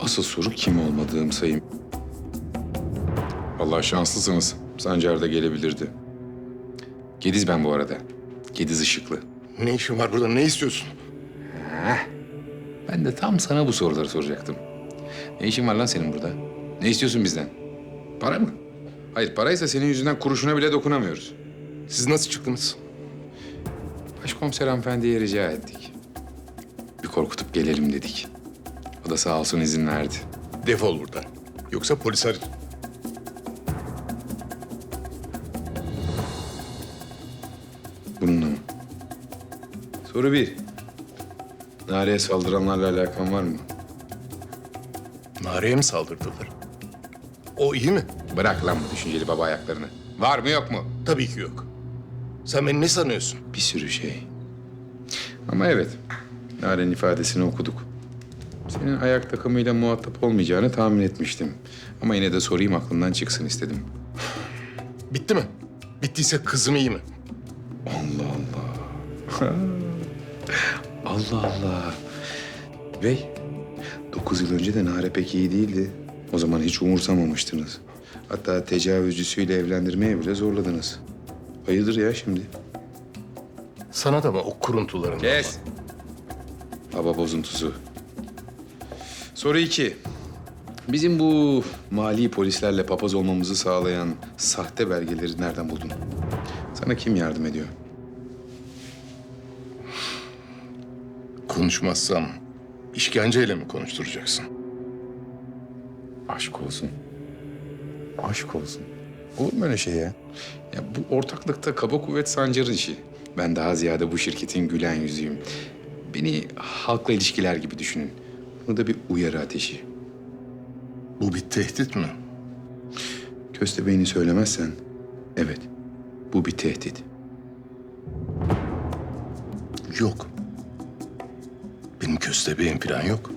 Asıl soru kim olmadığım sayım. Vallahi şanslısınız. Sancar da gelebilirdi. Gediz ben bu arada. Gediz ışıklı. Ne işin var burada? Ne istiyorsun? Ben de tam sana bu soruları soracaktım. Ne işin var lan senin burada? Ne istiyorsun bizden? Para mı? Hayır paraysa senin yüzünden kuruşuna bile dokunamıyoruz. Siz nasıl çıktınız? Başkomiser hanımefendiye rica ettik. Gelelim dedik. O da sağ olsun izin verdi. Defol buradan. Yoksa polis ar... Bununla mı? Soru bir. Nare'ye saldıranlarla alakan var mı? Nare'ye mi saldırdılar? O iyi mi? Bırak lan bu düşünceli baba ayaklarını. Var mı yok mu? Tabii ki yok. Sen beni ne sanıyorsun? Bir sürü şey. Ama evet, Nare'nin ifadesini okuduk. Senin ayak takımıyla muhatap olmayacağını tahmin etmiştim. Ama yine de sorayım aklından çıksın istedim. Bitti mi? Bittiyse kızım iyi mi? Allah Allah. Allah Allah. Bey, dokuz yıl önce de Nare pek iyi değildi. O zaman hiç umursamamıştınız. Hatta tecavüzcüsüyle evlendirmeye bile zorladınız. Hayırdır ya şimdi? Sana da mı o kuruntuların? Kes. Baba bozuntusu. Soru iki. Bizim bu mali polislerle papaz olmamızı sağlayan sahte belgeleri nereden buldun? Sana kim yardım ediyor? Konuşmazsam işkenceyle mi konuşturacaksın? Aşk olsun. Aşk olsun. Olur mu öyle şey ya? Ya bu ortaklıkta kaba kuvvet Sancar'ın işi. Ben daha ziyade bu şirketin gülen yüzüyüm. Beni halkla ilişkiler gibi düşünün. Bu da bir uyarı ateşi. Bu bir tehdit mi? Köstebeğini söylemezsen, evet, bu bir tehdit. Yok. Benim köstebeğim falan yok.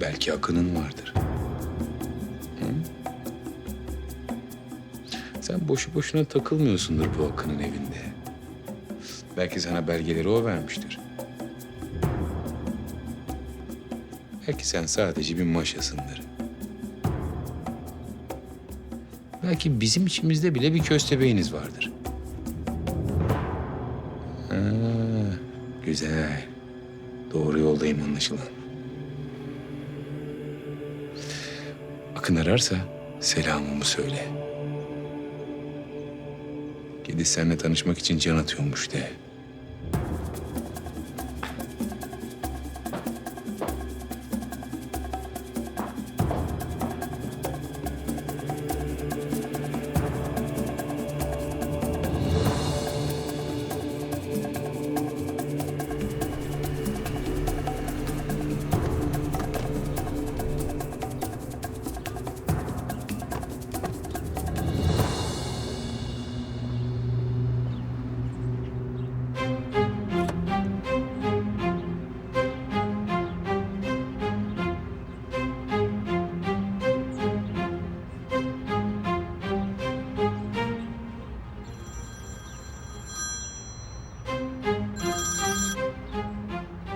Belki Akın'ın vardır. Boşu boşuna takılmıyorsundur bu Akın'ın evinde. Belki sana belgeleri o vermiştir. Belki sen sadece bir maşasındır. Belki bizim içimizde bile bir köstebeğiniz vardır. Ha, güzel. Doğru yoldayım anlaşılan. Akın ararsa selamımı söyle. Gediz seninle tanışmak için can atıyormuş de.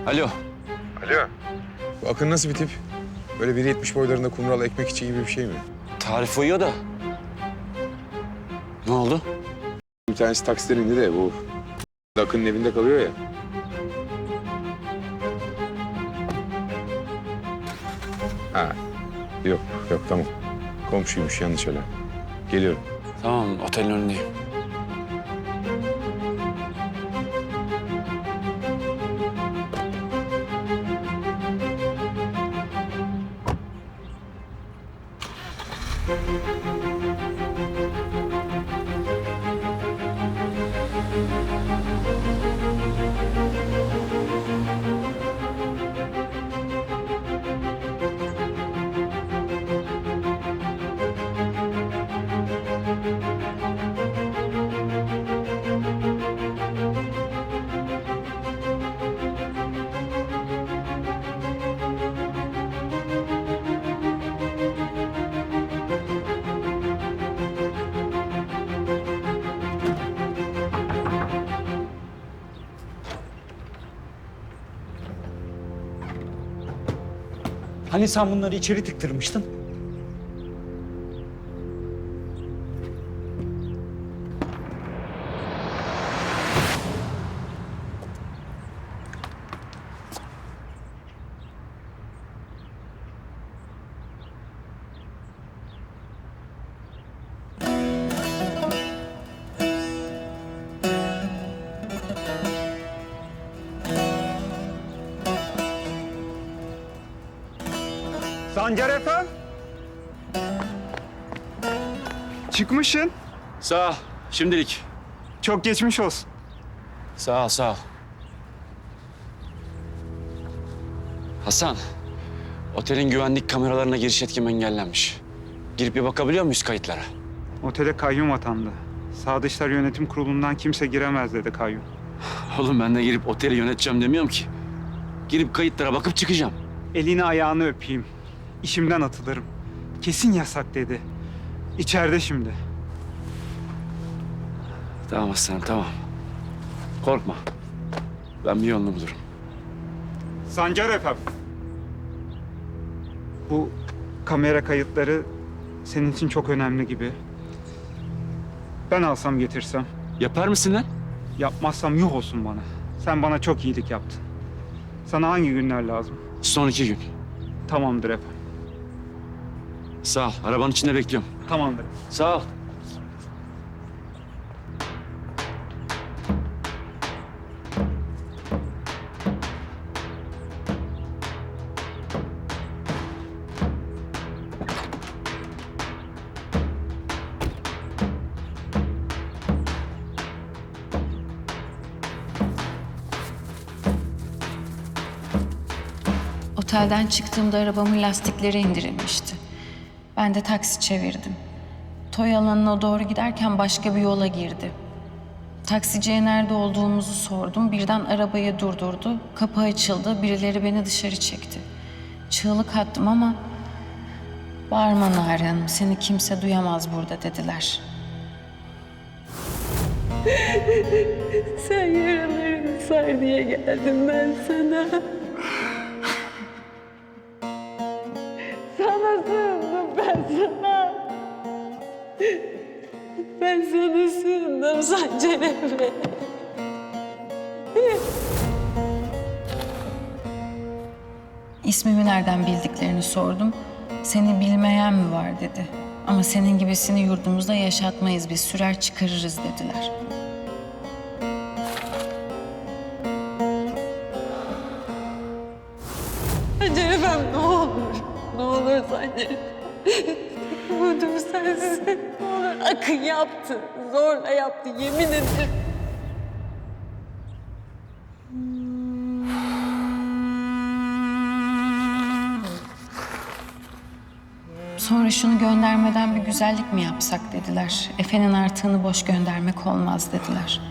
Alo. Alo. Bu Akın nasıl bir tip? Böyle 1.70 boylarında kumral ekmek içi gibi bir şey mi? Tarif uyuyor da. Ne oldu? Bir tanesi taksiden indi de bu Akın'ın evinde kalıyor ya. Ha. Yok, yok tamam. Komşuymuş yanlış öyle. Geliyorum. Tamam otelin önündeyim. Música Hani sen bunları içeri tıktırmıştın? Sancar Efe. Çıkmışsın. Sağ ol. Şimdilik. Çok geçmiş olsun. Sağ ol, sağ ol. Hasan, otelin güvenlik kameralarına giriş etkim engellenmiş. Girip bir bakabiliyor muyuz kayıtlara? Otele kayyum atandı. Sağ Dışlar Yönetim Kurulu'ndan kimse giremez dedi kayyum. Oğlum ben de girip oteli yöneteceğim demiyorum ki. Girip kayıtlara bakıp çıkacağım. Elini ayağını öpeyim. İşimden atılırım. Kesin yasak dedi. İçeride şimdi. Tamam aslanım, tamam. Korkma. Ben bir yolunu bulurum. Sancar Efem. Bu kamera kayıtları senin için çok önemli gibi. Ben alsam getirsem. Yapar mısın lan? Yapmazsam yuh olsun bana. Sen bana çok iyilik yaptın. Sana hangi günler lazım? Son iki gün. Tamamdır efendim. Sağ ol. Arabanın içinde bekliyorum. Tamamdır. Sağ ol. Otelden çıktığımda arabamın lastikleri indirilmişti. Ben de taksi çevirdim. Toy alanına doğru giderken başka bir yola girdi. Taksiciye nerede olduğumuzu sordum. Birden arabayı durdurdu. Kapı açıldı. Birileri beni dışarı çekti. Çığlık attım ama... Bağırma Nari Hanım, seni kimse duyamaz burada dediler. Sen yaralarını sar diye geldim ben. Sana Ben sana sığındım Sancar Efe. İsmimi nereden bildiklerini sordum. Seni bilmeyen mi var dedi. Ama senin gibisini yurdumuzda yaşatmayız biz sürer çıkarırız dediler. Sancar Efem ne olur. Ne olur Sancar. Umudum sensin. Ne olur Akın yaptı. Zorla yaptı yemin ederim. Sonra şunu göndermeden bir güzellik mi yapsak dediler. Efe'nin artığını boş göndermek olmaz dediler.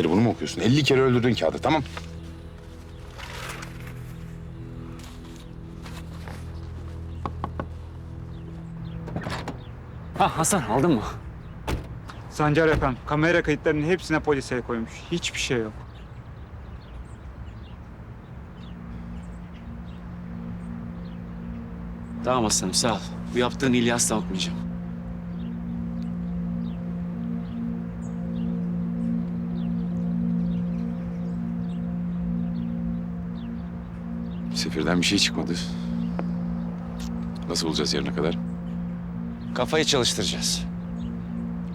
Beri bunu mu okuyorsun? 50 kere öldürdün kağıdı tamam. Ha Hasan aldın mı? Sancar Efem, kamera kayıtlarının hepsine polis el koymuş. Hiçbir şey yok. Tamam aslanım sağ ol. Bu yaptığın iyiliği asla Sefirden bir şey çıkmadı. Nasıl bulacağız yarına kadar? Kafayı çalıştıracağız.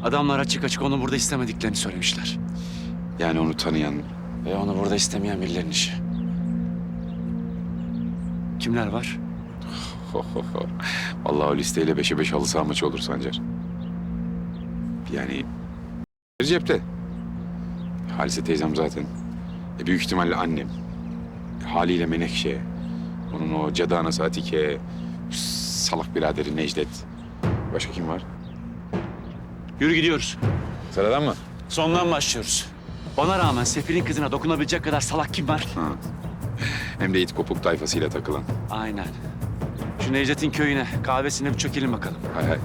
Adamlar açık açık onu burada istemediklerini söylemişler. Yani onu tanıyan Ve onu burada istemeyen birilerinin işi. Kimler var? Vallahi o listeyle beşe beş halı saha maçı olur Sancar. Yani cepte. Halise teyzem zaten. E, büyük ihtimalle annem. Haliyle Menekşe. Onun o cadı anası Atike. Salak biraderi Necdet. Başka kim var? Yürü gidiyoruz. Sıradan mı? Sondan başlıyoruz. Ona rağmen Sefir'in kızına dokunabilecek kadar salak kim var? Ha. Hem de it kopuk tayfasıyla takılan. Aynen. Şu Necdet'in köyüne, kahvesine bir çökelim bakalım. Hay hay.